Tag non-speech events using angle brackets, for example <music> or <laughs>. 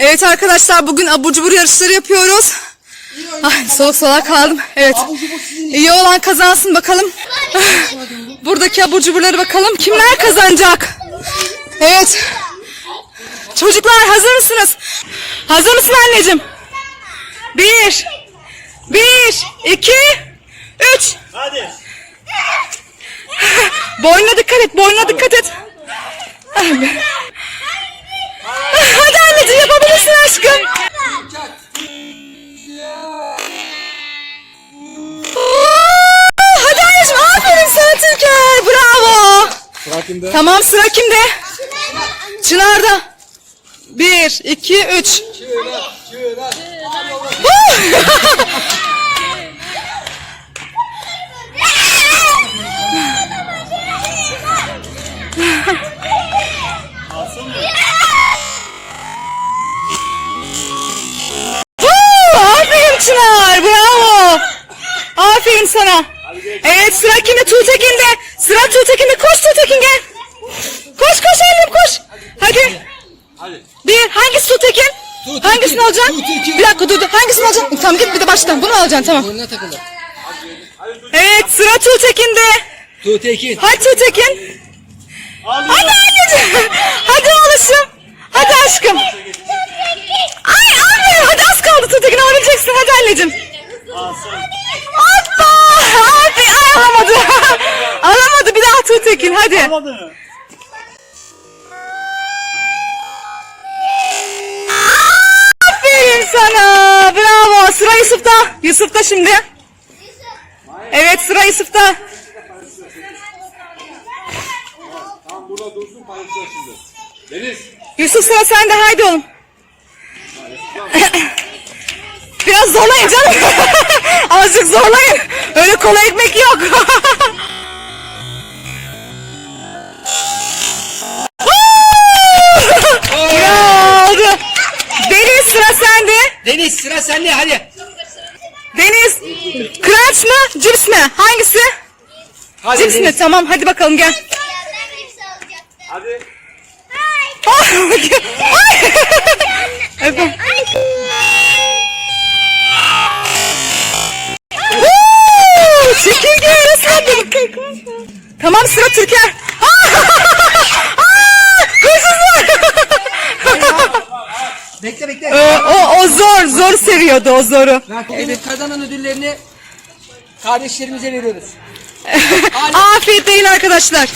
Evet arkadaşlar bugün abur cubur yarışları yapıyoruz. Ay, soluk soluk kaldım. Evet. İyi olan kazansın bakalım. <laughs> Buradaki abur cuburları bakalım. Kimler kazanacak? Evet. Çocuklar hazır mısınız? Hazır mısın anneciğim? Bir. Bir. iki, Üç. Hadi. <laughs> Boynuna dikkat et. Boynuna dikkat et. <laughs> Farkında. Tamam sıra kimde? Çınar'da. Bir, iki, üç. Woo! Aferin Çınar. Bravo. Aferin sana. Evet sıra kimde? Tuğtekin'de. Sıra Tuğtekin'de. Koş Tuğtekin gel. Koş koş annem koş. Hadi. Hadi. Bir. Hangisi Tuğtekin? Tuğtekin, Hangisini alacaksın? Tuğtekin. Bir dakika dur dur. Hangisini alacaksın? Tamam git bir de baştan. Bunu alacaksın tamam. Boynuna takılı. Evet sıra Tuğtekin'de. Tuğtekin. Hadi Tuğtekin. Hadi anneciğim. Hadi oğluşum. Hadi aşkım. Ay aferin. Hadi az kaldı Tuğtekin. Alabileceksin. Hadi anneciğim sen. Hoppa. Abi ay alamadı. Alamadı. Bir daha Tuğtekin. Hadi. Almadın mı? Aferin sana. Bravo. Sıra Yusuf'ta. Yusuf'ta şimdi. Evet sıra Yusuf'ta. Tam burada dursun paylaşacağız şimdi. Deniz. Yusuf sıra sende. Haydi oğlum. Biraz zorlayın canım. <laughs> Azıcık zorlayın. Öyle kolay ekmek yok. <laughs> sıra sende hadi. Deniz. Crunch mı? Cips mi? Hangisi? Hadi Cips mi? Tamam hadi bakalım gel. Hadi. Ay. Efendim? Woo! Çekirge. Tamam sıra Türker. Hırsızlar. Bekle bekle. Ee, o, o zor, zor seviyordu o zoru. Evet kazanan ödüllerini kardeşlerimize veriyoruz. <laughs> Afiyet deyin arkadaşlar.